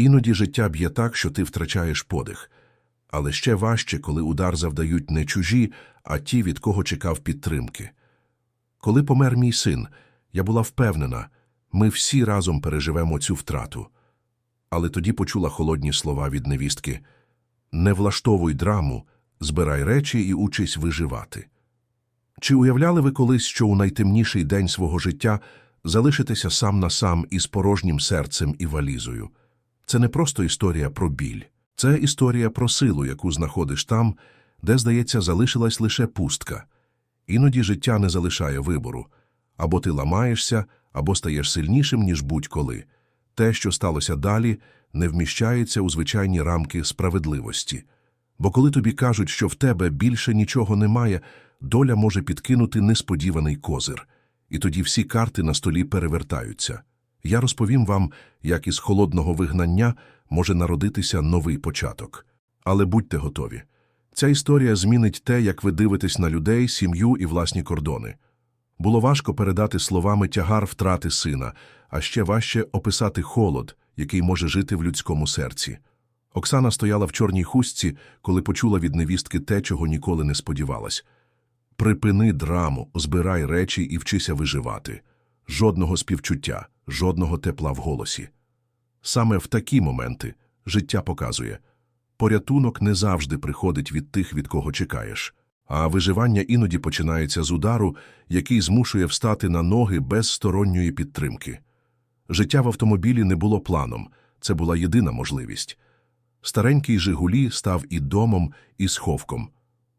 Іноді життя б'є так, що ти втрачаєш подих. Але ще важче, коли удар завдають не чужі, а ті, від кого чекав підтримки. Коли помер мій син, я була впевнена, ми всі разом переживемо цю втрату. Але тоді почула холодні слова від невістки Не влаштовуй драму, збирай речі і учись виживати. Чи уявляли ви колись, що у найтемніший день свого життя залишитеся сам на сам із порожнім серцем і валізою? Це не просто історія про біль, це історія про силу, яку знаходиш там, де, здається, залишилась лише пустка. Іноді життя не залишає вибору. Або ти ламаєшся, або стаєш сильнішим, ніж будь-коли. Те, що сталося далі, не вміщається у звичайні рамки справедливості. Бо коли тобі кажуть, що в тебе більше нічого немає, доля може підкинути несподіваний козир. І тоді всі карти на столі перевертаються. Я розповім вам, як із холодного вигнання може народитися новий початок. Але будьте готові. Ця історія змінить те, як ви дивитесь на людей, сім'ю і власні кордони. Було важко передати словами тягар втрати сина, а ще важче описати холод, який може жити в людському серці. Оксана стояла в чорній хустці, коли почула від невістки те, чого ніколи не сподівалась. Припини драму, збирай речі і вчися виживати. Жодного співчуття, жодного тепла в голосі. Саме в такі моменти життя показує порятунок не завжди приходить від тих, від кого чекаєш, а виживання іноді починається з удару, який змушує встати на ноги без сторонньої підтримки. Життя в автомобілі не було планом, це була єдина можливість. Старенький Жигулі став і домом, і сховком.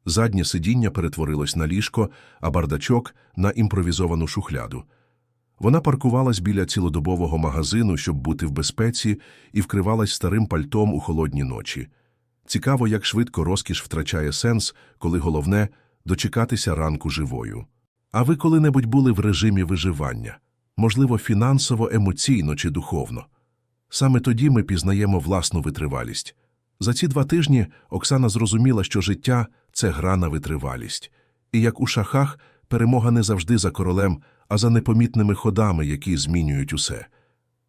Заднє сидіння перетворилось на ліжко, а бардачок – на імпровізовану шухляду. Вона паркувалась біля цілодобового магазину, щоб бути в безпеці, і вкривалась старим пальтом у холодні ночі. Цікаво, як швидко розкіш втрачає сенс, коли головне – дочекатися ранку живою. А ви коли-небудь були в режимі виживання? Можливо, фінансово, емоційно чи духовно? Саме тоді ми пізнаємо власну витривалість. За ці два тижні Оксана зрозуміла, що життя – це гра на витривалість. І як у шахах, перемога не завжди за королем, а за непомітними ходами, які змінюють усе.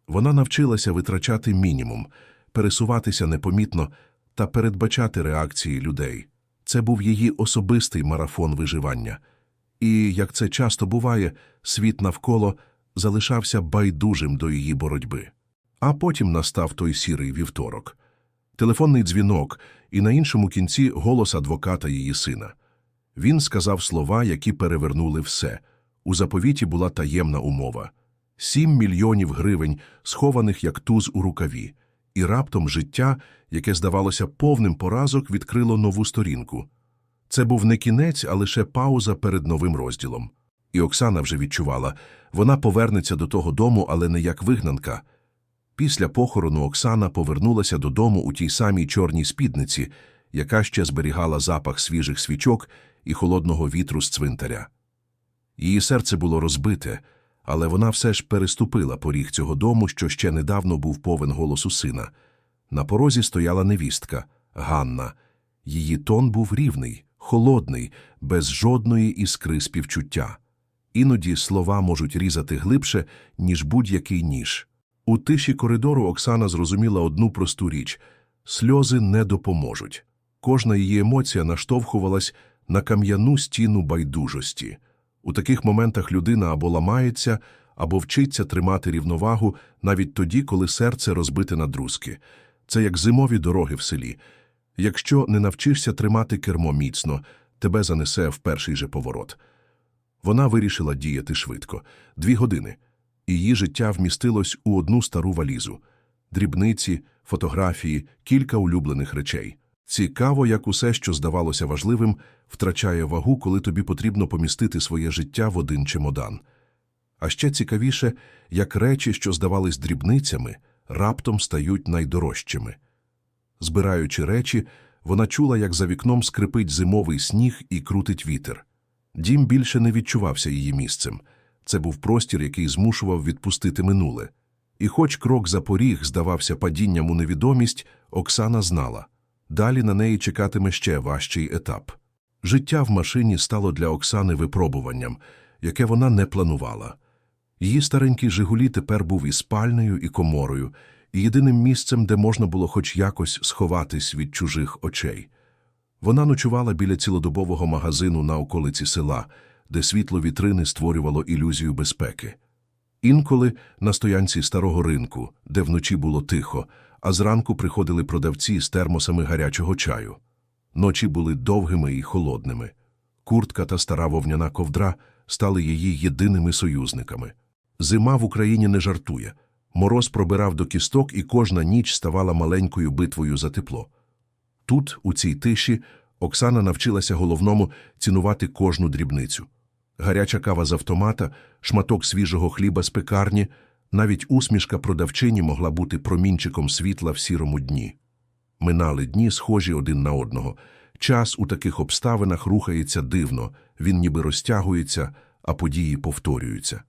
Вона навчилася витрачати мінімум, пересуватися непомітно та передбачати реакції людей. Це був її особистий марафон виживання. І, як це часто буває, світ навколо залишався байдужим до її боротьби. А потім настав той сірий вівторок. Телефонний дзвінок, і на іншому кінці голос адвоката її сина. Він сказав слова, які перевернули все. У заповіті була таємна умова – сім мільйонів гривень, схованих як туз у рукаві. І раптом життя, яке здавалося повним поразок, відкрило нову сторінку. Це був не кінець, а лише пауза перед новим розділом. І Оксана вже відчувала, вона повернеться до того дому, але не як вигнанка. Після похорону Оксана повернулася додому у тій самій чорній спідниці, яка ще зберігала запах свіжих свічок і холодного вітру з цвинтаря. Її серце було розбите, але вона все ж переступила поріг цього дому, що ще недавно був повен голосу сина. На порозі стояла невістка Ганна. Її тон був рівний, холодний, без жодної іскри співчуття. Іноді слова можуть різати глибше, ніж будь-який ніж. У тиші коридору Оксана зрозуміла одну просту річ – сльози не допоможуть. Кожна її емоція наштовхувалась на кам'яну стіну байдужості. У таких моментах людина або ламається, або вчиться тримати рівновагу навіть тоді, коли серце розбите на друзки. Це як зимові дороги в селі. Якщо не навчишся тримати кермо міцно, тебе занесе в перший же поворот. Вона вирішила діяти швидко – дві години. Її життя вмістилось у одну стару валізу – дрібниці, фотографії, кілька улюблених речей. Цікаво, як усе, що здавалося важливим, втрачає вагу, коли тобі потрібно помістити своє життя в один чемодан. А ще цікавіше, як речі, що здавались дрібницями, раптом стають найдорожчими. Збираючи речі, вона чула, як за вікном скрипить зимовий сніг і крутить вітер. Дім більше не відчувався її місцем. Це був простір, який змушував відпустити минуле. І хоч крок за поріг здавався падінням у невідомість, Оксана знала. Далі на неї чекатиме ще важчий етап. Життя в машині стало для Оксани випробуванням, яке вона не планувала. Її старенький Жигулі тепер був і спальнею, і коморою, і єдиним місцем, де можна було хоч якось сховатись від чужих очей. Вона ночувала біля цілодобового магазину на околиці села, де світло вітрини створювало ілюзію безпеки. Інколи на стоянці старого ринку, де вночі було тихо, а зранку приходили продавці з термосами гарячого чаю. Ночі були довгими і холодними. Куртка та стара вовняна ковдра стали її єдиними союзниками. Зима в Україні не жартує. Мороз пробирав до кісток, і кожна ніч ставала маленькою битвою за тепло. Тут, у цій тиші, Оксана навчилася головному цінувати кожну дрібницю. Гаряча кава з автомата, шматок свіжого хліба з пекарні, навіть усмішка продавчині могла бути промінчиком світла в сірому дні. Минали дні, схожі один на одного. Час у таких обставинах рухається дивно, він ніби розтягується, а події повторюються.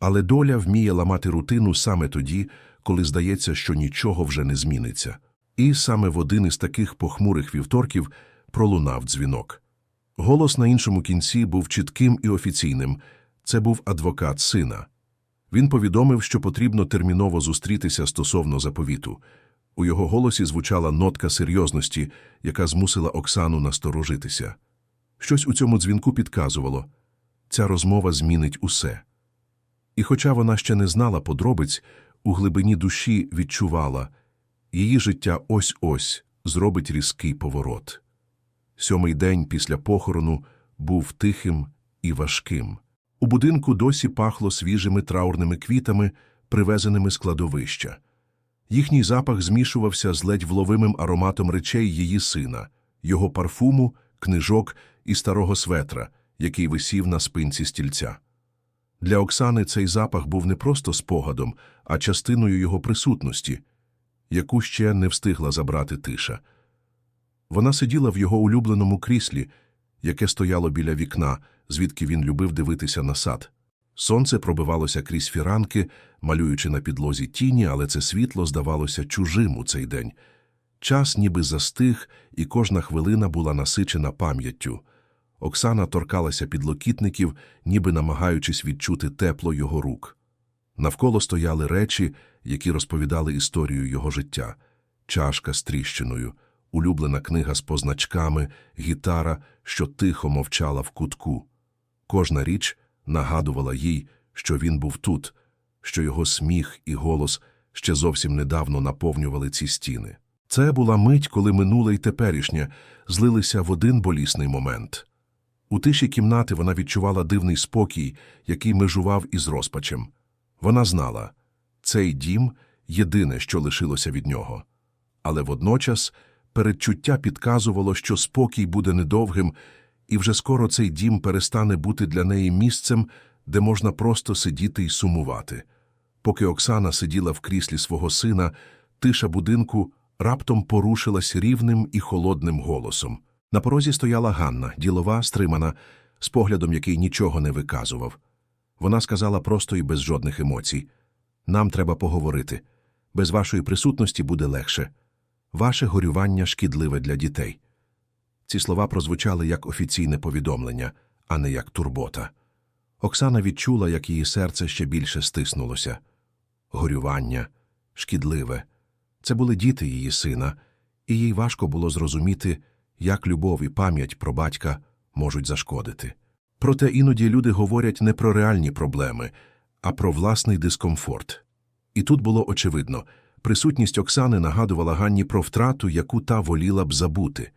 Але доля вміє ламати рутину саме тоді, коли здається, що нічого вже не зміниться. І саме в один із таких похмурих вівторків пролунав дзвінок. Голос на іншому кінці був чітким і офіційним. Це був адвокат сина. Він повідомив, що потрібно терміново зустрітися стосовно заповіту. У його голосі звучала нотка серйозності, яка змусила Оксану насторожитися. Щось у цьому дзвінку підказувало ця розмова змінить усе. І хоча вона ще не знала подробиць, у глибині душі відчувала її життя ось-ось зробить різкий поворот. Сьомий день після похорону був тихим і важким. У будинку досі пахло свіжими траурними квітами, привезеними з кладовища. Їхній запах змішувався з ледь вловимим ароматом речей її сина, його парфуму, книжок і старого светра, який висів на спинці стільця. Для Оксани цей запах був не просто спогадом, а частиною його присутності, яку ще не встигла забрати тиша. Вона сиділа в його улюбленому кріслі, яке стояло біля вікна, звідки він любив дивитися на сад. Сонце пробивалося крізь фіранки, малюючи на підлозі тіні, але це світло здавалося чужим у цей день. Час ніби застиг, і кожна хвилина була насичена пам'яттю. Оксана торкалася підлокітників, ніби намагаючись відчути тепло його рук. Навколо стояли речі, які розповідали історію його життя чашка з тріщиною, улюблена книга з позначками, гітара, що тихо мовчала в кутку. Кожна річ нагадувала їй, що він був тут, що його сміх і голос ще зовсім недавно наповнювали ці стіни. Це була мить, коли минуле й теперішнє злилися в один болісний момент. У тиші кімнати вона відчувала дивний спокій, який межував із розпачем. Вона знала цей дім єдине, що лишилося від нього. Але водночас передчуття підказувало, що спокій буде недовгим, і вже скоро цей дім перестане бути для неї місцем, де можна просто сидіти й сумувати. Поки Оксана сиділа в кріслі свого сина, тиша будинку раптом порушилась рівним і холодним голосом. На порозі стояла Ганна, ділова, стримана, з поглядом, який нічого не виказував. Вона сказала просто і без жодних емоцій. Нам треба поговорити. Без вашої присутності буде легше. Ваше горювання шкідливе для дітей. Ці слова прозвучали як офіційне повідомлення, а не як турбота. Оксана відчула, як її серце ще більше стиснулося. Горювання, шкідливе. Це були діти її сина, і їй важко було зрозуміти, як любов і пам'ять про батька можуть зашкодити. Проте іноді люди говорять не про реальні проблеми, а про власний дискомфорт. І тут було очевидно присутність Оксани нагадувала Ганні про втрату, яку та воліла б забути.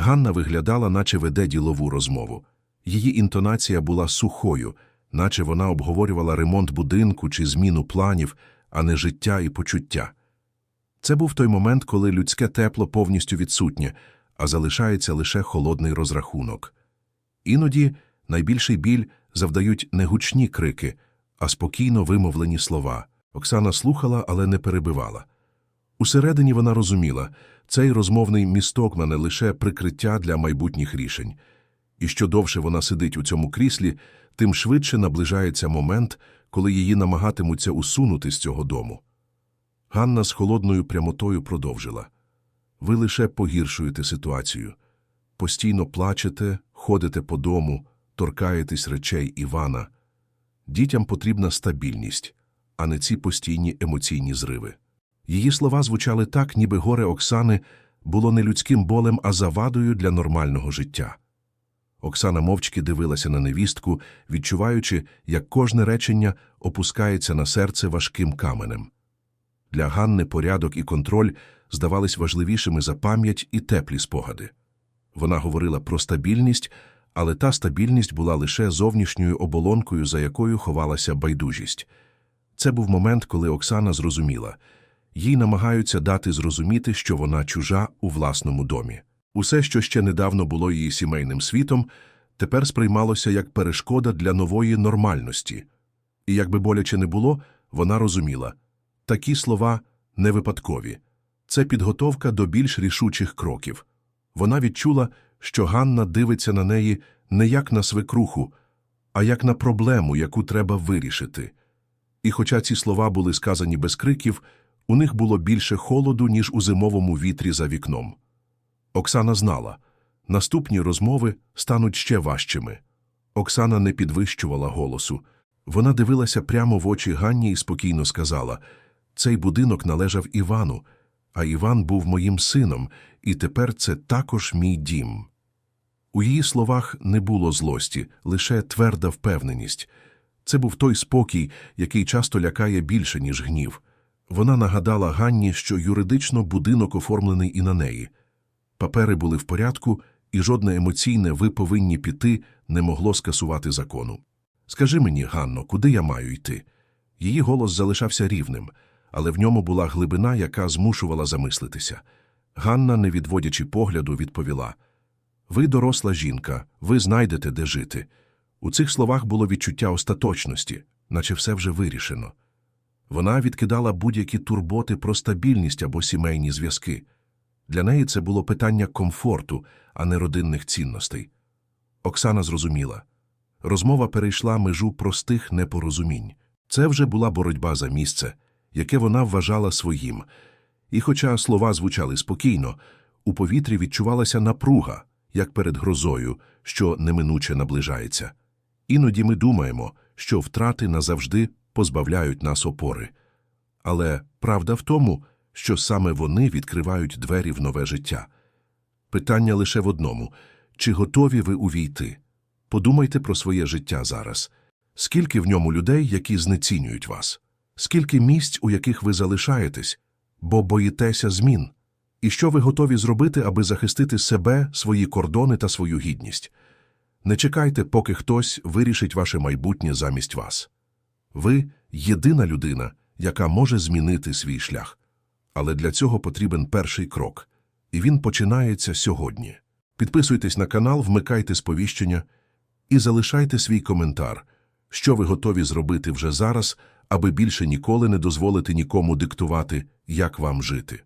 Ганна виглядала, наче веде ділову розмову. Її інтонація була сухою, наче вона обговорювала ремонт будинку чи зміну планів, а не життя і почуття. Це був той момент, коли людське тепло повністю відсутнє, а залишається лише холодний розрахунок. Іноді найбільший біль завдають не гучні крики, а спокійно вимовлені слова. Оксана слухала, але не перебивала. Усередині вона розуміла, цей розмовний місток мене лише прикриття для майбутніх рішень. І що довше вона сидить у цьому кріслі, тим швидше наближається момент, коли її намагатимуться усунути з цього дому. Ганна з холодною прямотою продовжила. Ви лише погіршуєте ситуацію. Постійно плачете, ходите по дому, торкаєтесь речей Івана. Дітям потрібна стабільність, а не ці постійні емоційні зриви. Її слова звучали так, ніби горе Оксани було не людським болем, а завадою для нормального життя. Оксана мовчки дивилася на невістку, відчуваючи, як кожне речення опускається на серце важким каменем. Для Ганни порядок і контроль здавались важливішими за пам'ять і теплі спогади. Вона говорила про стабільність, але та стабільність була лише зовнішньою оболонкою, за якою ховалася байдужість. Це був момент, коли Оксана зрозуміла – їй намагаються дати зрозуміти, що вона чужа у власному домі. Усе, що ще недавно було її сімейним світом, тепер сприймалося як перешкода для нової нормальності. І якби боляче не було, вона розуміла – такі слова не випадкові. Це підготовка до більш рішучих кроків. Вона відчула, що Ганна дивиться на неї не як на свекруху, а як на проблему, яку треба вирішити. І хоча ці слова були сказані без криків, у них було більше холоду, ніж у зимовому вітрі за вікном. Оксана знала, наступні розмови стануть ще важчими. Оксана не підвищувала голосу. Вона дивилася прямо в очі Ганні і спокійно сказала «Цей будинок належав Івану, а Іван був моїм сином, і тепер це також мій дім». У її словах не було злості, лише тверда впевненість. Це був той спокій, який часто лякає більше, ніж гнів. Вона нагадала Ганні, що юридично будинок оформлений і на неї. Папери були в порядку, і жодне емоційне «ви повинні піти» не могло скасувати закону. «Скажи мені, Ганно, куди я маю йти?» Її голос залишався рівним, але в ньому була глибина, яка змушувала замислитися. Ганна, не відводячи погляду, відповіла «Ви доросла жінка, ви знайдете, де жити». У цих словах було відчуття остаточності, наче все вже вирішено. Вона відкидала будь-які турботи про стабільність або сімейні зв'язки. Для неї це було питання комфорту, а не родинних цінностей. Оксана зрозуміла. Розмова перейшла межу простих непорозумінь. Це вже була боротьба за місце, яке вона вважала своїм. І хоча слова звучали спокійно, у повітрі відчувалася напруга, як перед грозою, що неминуче наближається. Іноді ми думаємо, що втрати назавжди позбавляють нас опори. Але правда в тому, що саме вони відкривають двері в нове життя. Питання лише в одному – чи готові ви увійти? Подумайте про своє життя зараз. Скільки в ньому людей, які знецінюють вас? Скільки місць, у яких ви залишаєтесь, бо боїтеся змін? І що ви готові зробити, аби захистити себе, свої кордони та свою гідність? Не чекайте, поки хтось вирішить ваше майбутнє замість вас. Ви єдина людина, яка може змінити свій шлях. Але для цього потрібен перший крок, і він починається сьогодні. Підписуйтесь на канал, вмикайте сповіщення і залишайте свій коментар, що ви готові зробити вже зараз, аби більше ніколи не дозволити нікому диктувати, як вам жити.